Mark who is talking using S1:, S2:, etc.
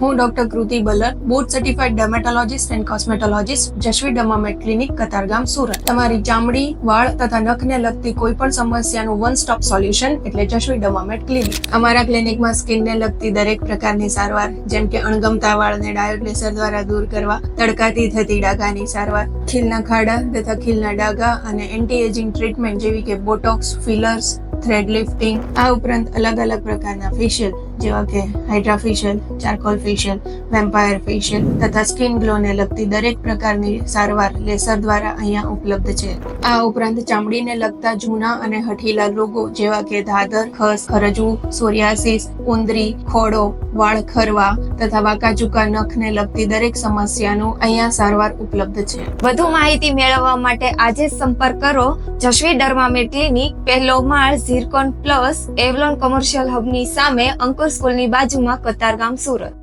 S1: હું doctor Kruti Balar, board certified dermatologist and cosmetologist Jashvi Dermamate clinic Katargam, Surat. તમારી ચામડી, વાળ તથા નખને લગતી કોઈ પણ સમસ્યાનું વન સ્ટોપ સોલ્યુશન એટલે જશવી ડર્મામેટ ક્લિનિક અમારા ક્લિનિકમાં સ્કિનને લગતી દરેક પ્રકારની સારવાર, જેમ કે અણગમતા વાળને ડાયોગ્લેસર દ્વારા દૂર કરવા, તડકાથી થતી ડાઘાની સારવાર, ખીલના ખાડા તથા ખીલના ડાઘા અને એન્ટી એજિંગ ટ્રીટમેન્ટ જેવી કે બોટોક્સ ફિલર્સ થ્રેડ લિફ્ટિંગ આ ઉપરાંત અલગ અલગ પ્રકારના ફેશિયલ જેવા કે hydra facial charcoal facial vampire facial તથા સ્કિન ગ્લોને લગતી દરેક પ્રકારની સારવાર લેસર દ્વારા અહીંયા ઉપલબ્ધ છે. આ ઉપરાંત ચામડીને લગતા જૂના અને હઠીલા રોગો જેવા કે ધાદર ખસ ખરજવું સોરિયાસિસ, ઉંદરી, ખોડો, વાળ ખરવા તથા વાકાચુકા નખને લગતી દરેક સમસ્યાનું અહીંયા સારવાર ઉપલબ્ધ છે.
S2: વધુ માહિતી મેળવવા માટે આજે સંપર્ક કરો જશવી ડર્મામેટ ક્લિનિક, પહેલો માળ, ઝીરકોન પ્લસ, એવલોન કોમર્શિયલ હબની સામે અંકુર સ્કૂલની બાજુમાં કતારગામ સુરત.